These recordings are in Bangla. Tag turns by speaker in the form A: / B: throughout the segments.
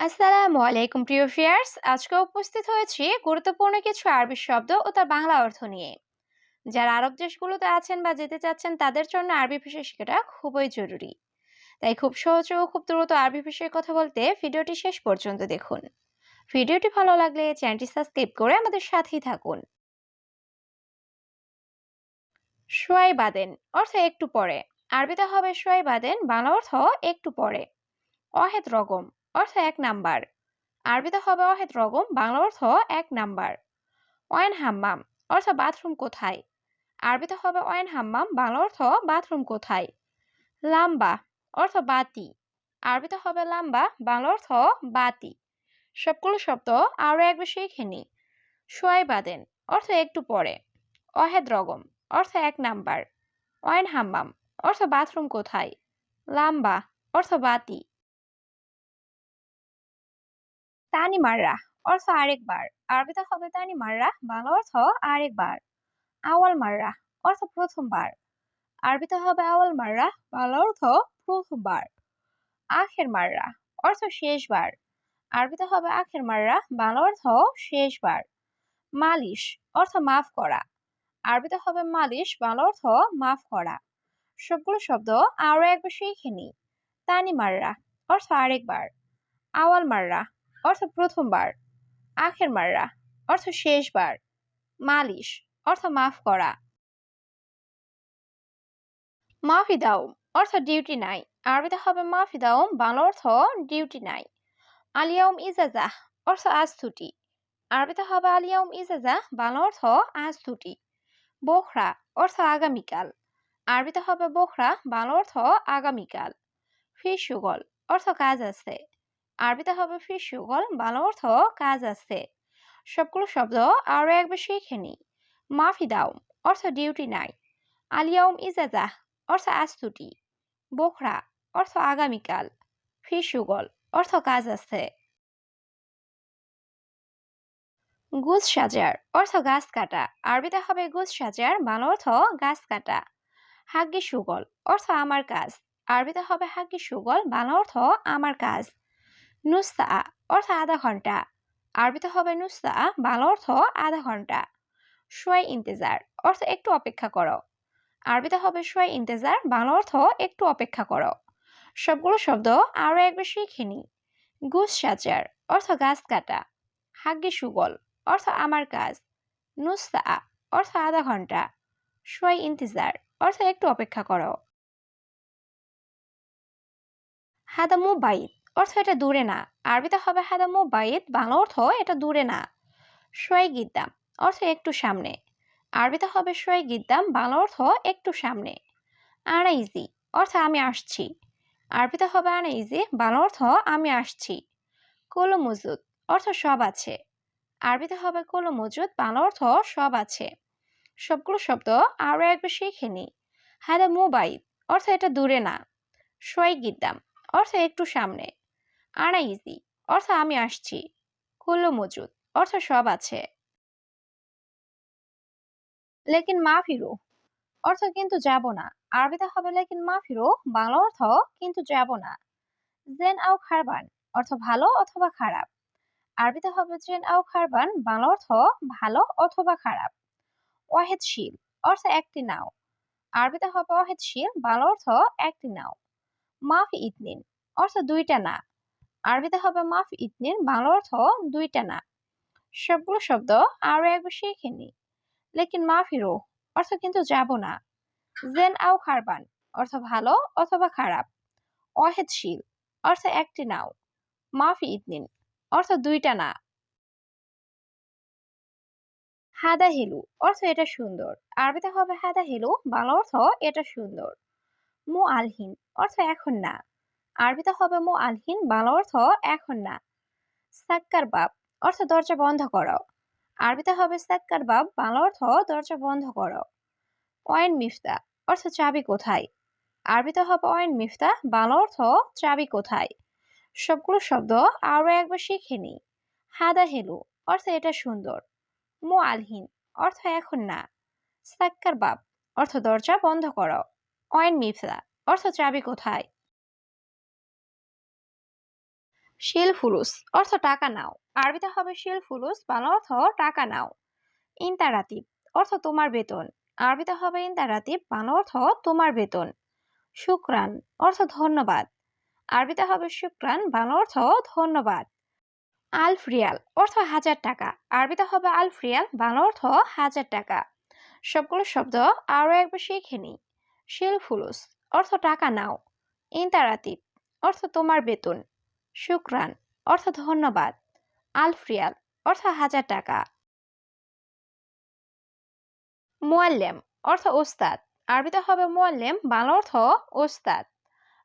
A: আসসালামু আলাইকুম, প্রিয় ফিয়ার্স আজকে উপস্থিত হয়েছি গুরুত্বপূর্ণ কিছু আরবি শব্দ ও তার বাংলা অর্থ নিয়ে। যারা আরব দেশগুলোতে আছেন বা যেতে চাচ্ছেন, তাদের জন্য আরবি ভাষা শেখাটা খুবই জরুরি। তাই খুব সহজে ও খুব দ্রুত আরবি ভাষায় কথা বলতে ভিডিওটি শেষ পর্যন্ত দেখুন। ভিডিওটি ভালো লাগলে চ্যানেলটি সাবস্ক্রাইব করে আমাদের সাথেই থাকুন। সোয়াই বাদেন অর্থ একটু পরে। আরবিতে হবে সোয়াই বাদেন বাংলা অর্থ একটু পরে। অহেদ রগম অর্থ এক নাম্বার। আরবিতে হবে অহেদ রগম, বাংলা অর্থ এক নাম্বার। ওয়াইন হাম্মাম, অর্থ বাথরুম কোথায়? আরবিতে হবে ওয়াইন হাম্মাম, বাংলা অর্থ বাথরুম কোথায়? লাম্বা, অর্থ বাতি। আরবিতে হবে লাম্বা, বাংলা অর্থ বাতি। সবগুলো শব্দ আরও একবার শিখে নি। সোয়াই বাদেন অর্থ একটু পরে। অহেদ রগম, অর্থ এক নাম্বার। ওয়াইন হাম্মাম, অর্থ বাথরুম কোথায়? লাম্বা, অর্থ বাতি। তানি মাররা, অর্থ আরেকবার। আরবিতে হবে তানি মাররা, বাংলা অর্থ আরেকবার। আওয়াল মাররা, অর্থ প্রথমবার। আরবিতে হবে আওয়াল মাররা, বাংলা অর্থ প্রথমবার। আখের মাররা, অর্থ শেষবার। আরবিতে হবে আখের মাররা, বাংলা অর্থ শেষবার। মালিশ, অর্থ মাফ করা। আরবিতে হবে মালিশ, বাংলা অর্থ মাফ করা। সবগুলো শব্দ আরও একবার শিখে নি তানি মাররা, অর্থ আরেকবার। আওয়াল মাররা অর্থ প্রথমবার। আখের মাররা। অর্থ শেষবার। মালিশ। অর্থ মাফ করা। মাফিদাউম অর্থ ডিউটি নাই। আরবিতে হবে মাফিদাউম বাংলা অর্থ ডিউটি নাই। আলিয়াউম ইজাজা। অর্থ আজ ছুটি। আরবিতে হবে আলিয়াউম ইজাজা। বাংলা অর্থ আজ ছুটি। বোখরা। অর্থ আগামীকাল। আরবিতে হবে বোখরা। বাংলা অর্থ আগামীকাল। ফিসুগল অর্থ কাজ আছে। আরবিতে হবে ফিসুগল বাংলা অর্থ কাজ আছে। সবগুলো শব্দ আরও একবার শিখে নি মাফিদাউম অর্থ ডিউটি নাই। আলিয়াউম ইজাজাহ অর্থ আজ ছুটি। বোখরা, অর্থ আগামীকাল। ফিসুগল অর্থ কাজ আছে। গুজ সাজার, অর্থ গাছ কাটা। আরবিতে হবে গুজ সাজার, বাংলা অর্থ গাছ কাটা। হাগ্গি সুগল, অর্থ আমার কাজ। আরবিতে হবে হাগ্গি সুগল, বাংলা অর্থ আমার কাজ। নুস্তা অর্থ আধা ঘণ্টা। আরবিতে হবে নুস্তা, বাংলা অর্থ আধা ঘণ্টা। সোয়াই ইন্তেজার, অর্থ একটু অপেক্ষা করো। আরবিতে হবে সোয়াই ইন্তেজার, বাংলা অর্থ একটু অপেক্ষা করো। সবগুলো শব্দ আরও একবার শিখে নি গুজ সাজার, অর্থ গাছ কাটা। হাগ্গি সুগল, অর্থ আমার কাজ। নুস্তা, অর্থ আধা ঘণ্টা। সোয়াই ইন্তেজার, অর্থ একটু অপেক্ষা করো। হাদা মুবাইদ অর্থ এটা দূরে না। আরবিতে হবে হাদা মুবাইদ, বাংলা অর্থ এটা দূরে না। সোয়াই গিদ্দাম অর্থ একটু সামনে। আরবিতে হবে সোয়াই গিদ্দাম বাংলা অর্থ একটু সামনে। আনা ইজি অর্থ আমি আসছি। আরবিতে হবে আনা ইজি বাংলা অর্থ আমি আসছি। কোলো মজুদ অর্থ সব আছে। আরবিতে হবে কোলো মজুদ বাংলা অর্থ সব আছে। সবগুলো শব্দ আরও একবার শিখে নি। হাদা মোবাইল অর্থ এটা দূরে না। সোয়াই গিদ্দাম অর্থ একটু সামনে। আনা ইজি অর্থ আমি আসছি। কুল্লো মজুদ, অর্থ সব আছে। লেকিন মা ফিরো, অর্থ কিন্তু যাব না। আরবিতে হবে লেকিন মা ফিরো, বাংলা অর্থ কিন্তু যাব না। জেন আও খারবান, অর্থ ভালো অথবা খারাপ। আরবিতে হবে জেন আও খারবান, বাংলা অর্থ ভালো অথবা খারাপ। ওয়াহেদ শিল অর্থ একটি নাও। আরবিতে হবে ওয়াহেদ শিল বাংলা অর্থ একটি নাও। মাফ ইতনিন অর্থ দুইটা না। আরবিতে হবে মাফ ইতনিন বাংলা অর্থ দুইটা না। সবগুলো শব্দ আরও একবার শিখে নি লেকিন মাফিরো অর্থ কিন্তু যাব না। জেন আও খারবান, অর্থ ভালো অথবা খারাপ। অহেদশীল, অর্থ একটি নাও। মাফি ইতনিন, অর্থ দুইটা না। হাদা হেলু অর্থ এটা সুন্দর। আরবিতে হবে হাদা হেলু বাংলা অর্থ এটা সুন্দর। মু আলহিন অর্থ এখন না। আরবিতে হবে মো আলহিন, বাংলা অর্থ এখন না। সাক্কার বাপ, অর্থ দরজা বন্ধ করো। আরবিতে হবে সাক্কার বাপ, বাংলা অর্থ দরজা বন্ধ করো। অয়েন মিফতা, অর্থ চাবি কোথায়? আরবিতে হবে অয়েন মিফতা, বাংলা অর্থ চাবি কোথায়? সবগুলো শব্দ আরও একবার শিখে নি হাদা হেলু, অর্থ এটা সুন্দর। মো আলহিন, অর্থ এখন না। সাক্কার বাপ, অর্থ দরজা বন্ধ করো। অয়েন মিফতা, অর্থ চাবি কোথায়? শিল ফুলুস, অর্থ টাকা নাও। আরবিতে হবে শিল ফুলুস, বাংলা অর্থ টাকা নাও। ইন্তারাতিব, অর্থ তোমার বেতন। আরবিতে হবে ইন্তারাতিব, বাংলা অর্থ তোমার বেতন। শুক্রান, অর্থ ধন্যবাদ। আরবিতে হবে শুক্রান, বাংলা অর্থ ধন্যবাদ। আলফ রিয়াল অর্থ হাজার টাকা। আরবিতে হবে আলফ রিয়াল বাংলা অর্থ হাজার টাকা। সবগুলো শব্দ আরও একবার শিখে নিই। শিল ফুলুস, অর্থ টাকা নাও। ইন্তারাতিব, অর্থ তোমার বেতন। শুক্রান, অর্থ ধন্যবাদ। আলফ রিয়াল অর্থ হাজার টাকা। মোয়াল্লেম, অর্থ ওস্তাদ। আরবিতে হবে মোয়াল্লেম, বাংলা অর্থ ওস্তাদ।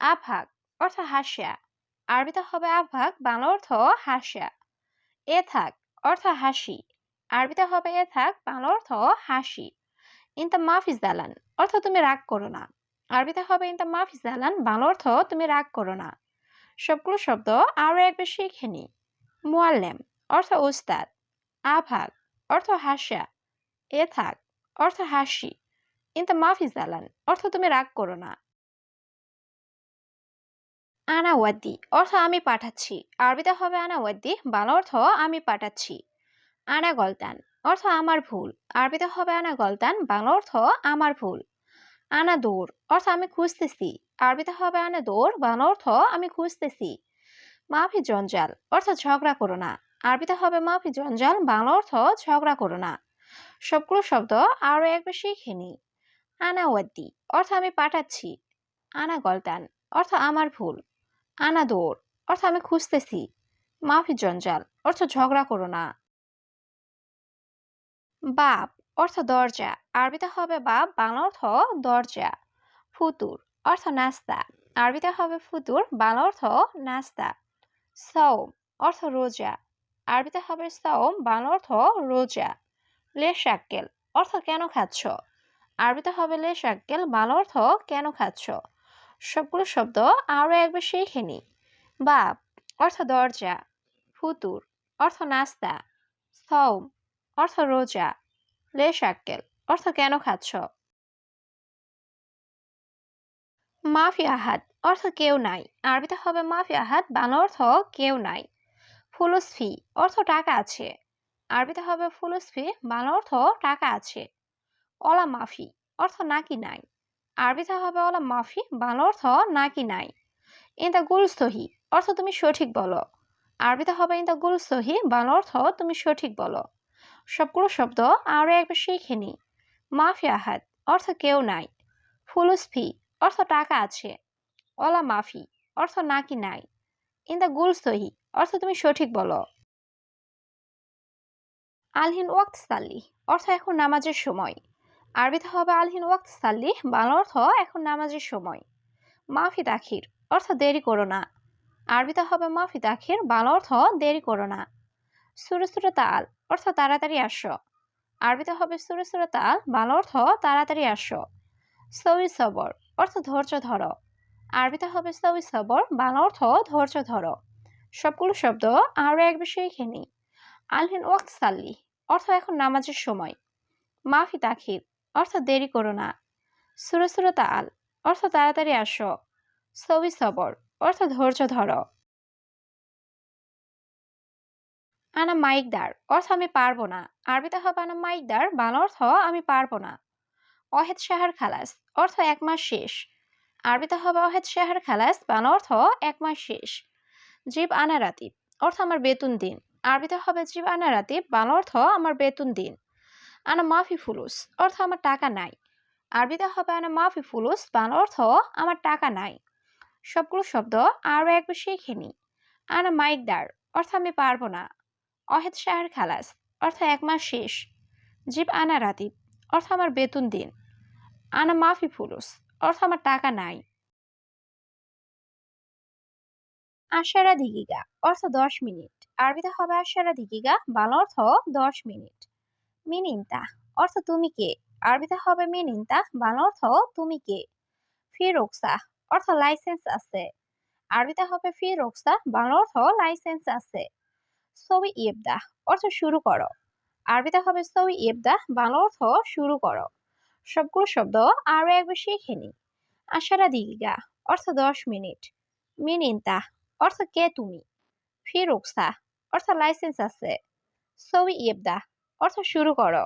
A: আভাগ অর্থ হাসিয়া। আরবিতে হবে আভাগ বাংলা অর্থ হাসিয়া। এ থাক অর্থ হাসি। আরবিতে হবে এ থাক বাংলা অর্থ হাসি। ইনতা মাফিজ দালান, অর্থ তুমি রাগ করো না। আরবিতে হবে ইনতা মাফিজ দালান, বাংলা অর্থ তুমি রাগ করো না। সবগুলো শব্দ আরও একবার শিখে নি মোয়াল্লেম অর্থ উস্তাদ আভাগ অর্থ হাসা এ থাক অর্থ হাসি ইনতা মাফিজ দালান অর্থ তুমি রাগ করো না। আনাওয়াদ্দি অর্থ আমি পাঠাচ্ছি, আরবিতে হবে আনাওয়াদ্দি, বাংলা অর্থ আমি পাঠাচ্ছি। আনা গলতান অর্থ আমার ভুল, আরবিতে হবে আনা গলতান বাংলা অর্থ আমার ভুল। আনা দৌড় অর্থ আমি খুঁজতেছি। আরবিতে হবে আনা দৌড় বাংলা অর্থ আমি খুঁজতেছি। মাফি জঞ্জাল, অর্থ ঝগড়া করো না। আরবিতে হবে মাফি জঞ্জাল, বাংলা অর্থ ঝগড়া করো না। সবগুলো শব্দ আরও একবার শিখে নি। আনাওয়াদ্দি অর্থ আমি পাঠাচ্ছি। আনা গলতান, অর্থ আমার ভুল। আনা দৌড় অর্থ আমি খুঁজতেছি। মাফি জঞ্জাল, অর্থ ঝগড়া করো না। বাপ অর্থ দরজা। আরবিতে হবে বাপ বাংলা অর্থ দরজা। ফুতুর, অর্থ নাস্তা। আরবিতে হবে ফুতুর, বাংলা অর্থ নাস্তা। সৌম অর্থ রোজা। আরবিতে হবে সৌম বাংলা অর্থ রোজা। লে অর্থ কেন খাচ্ছ? আরবিতে হবে লে বাংলা অর্থ কেন খাচ্ছ? সবগুলো শব্দ আরও একবার শিখে নি। বাপ অর্থ দরজা। ফুতুর, অর্থ নাস্তা। সৌম অর্থ রোজা। লে শাক্কেল অর্থ কেন খাচ্ছ? মাফি আহাদ অর্থ কেউ নাই। আরবিতে হবে মাফি আহাদ, বাংলা অর্থ কেউ নাই। ফুলুস ফি অর্থ টাকা আছে। আরবিতে হবে ফুলুস ফি বাংলা অর্থ টাকা আছে। অলা মাফি, অর্থ নাকি নাই। আরবিতে হবে অলা মাফি, বাংলা অর্থ নাকি নাই। ইন দ্য গুলস্তহি, অর্থ তুমি সঠিক বলো। আরবিতে হবে ইন দ্য গুলস্তহি, বাংলা অর্থ তুমি সঠিক বলো। সবগুলো শব্দ আরও একবার শিখে নি মাফি আহাদ অর্থ কেউ নাই। ফুলুস ফি, অর্থ টাকা আছে। অলা মাফি, অর্থ নাকি নাই। ইন দ্য গুল সহি, অর্থ তুমি সঠিক বলো। আলহিন ওয়াক্ত সাল্লি, অর্থ এখন নামাজের সময়। আরবিতে হবে আলহিন ওয়াক্ত সাল্লি, বাংলা অর্থ এখন নামাজের সময়। মাফি তাখির, অর্থ দেরি করো না। আরবিতে হবে মাফি তাখির, বাংলা অর্থ দেরি করো না। সুরে সুরে তাল, অর্থ তাড়াতাড়ি আসো। আরবিতে হবে সুরে সুরে তাল, বাংলা অর্থ তাড়াতাড়ি আসো। সৌই সবর, অর্থ ধৈর্য ধরো। আরবিতে হবে সৌই সবর, বাংলা অর্থ ধৈর্য ধরো। সবগুলো শব্দ আরও এক বিষয়ে খেনি আলহিন ওয়াক্ত সাল্লি, অর্থ এখন নামাজের সময়। মাফি তাখির, অর্থ দেরি করো না। সুরে সুরে তাল, অর্থ তাড়াতাড়ি আসো। সৌই সবর, অর্থ ধৈর্য ধরো। আনা মাইকদার অর্থ আমি পারব না। আরবিতে হবে আনা মাইকদার বাংলা অর্থ আমি পারব না। অহেদ শাহার খালাস, অর্থ এক মাস শেষ। আরবিতে হবে অহেদ শাহার খালাস, বাংলা অর্থ এক মাস শেষ। জীব আনা রাতিব, অর্থ আমার বেতন দিন। আরবিতে হবে জীব আনা রাতিব, বাংলা অর্থ আমার বেতন দিন। আনা মাফি ফুলুস, অর্থ আমার টাকা নাই। আরবিতে হবে আনা মাফি ফুলুস, বাংলা অর্থ আমার টাকা নাই। সবগুলো শব্দ আরও একবার শিখে নি আনা মাইকদার অর্থ আমি পারব না। অহেদ শাহর খালাস অর্থ এক মাস শেষ। জীব আনা রাতিব অর্থ আমার বেতন দিন। আনা মাফি ফুলুস অর্থ আমার টাকা নাই। আশারা দিগিগা অর্থ দশ মিনিট। আরবিতে হবে আশারা দিগিগা, বাংলা অর্থ দশ মিনিট। মিনিন্তা অর্থ তুমি কে? আরবিতে হবে মিনিন্তা, বাংলা অর্থ তুমি কে? ফি রোকসা অর্থ লাইসেন্স আছে। আরবিতে হবে ফি বাংলা অর্থ লাইসেন্স আছে। সবি ইবদা অর্থ শুরু করো। আরবিতে হবে সবি ইবদা বাংলা অর্থ শুরু করো। সবগুলো শব্দ আরও একবার শিখে নি আশারা দিগিগা অর্থ দশ মিনিট। মিনিন্তা, অর্থ কে তুমি। ফিরুকসা, অর্থ লাইসেন্স আছে। সবি ইয়েবদা অর্থ শুরু করো।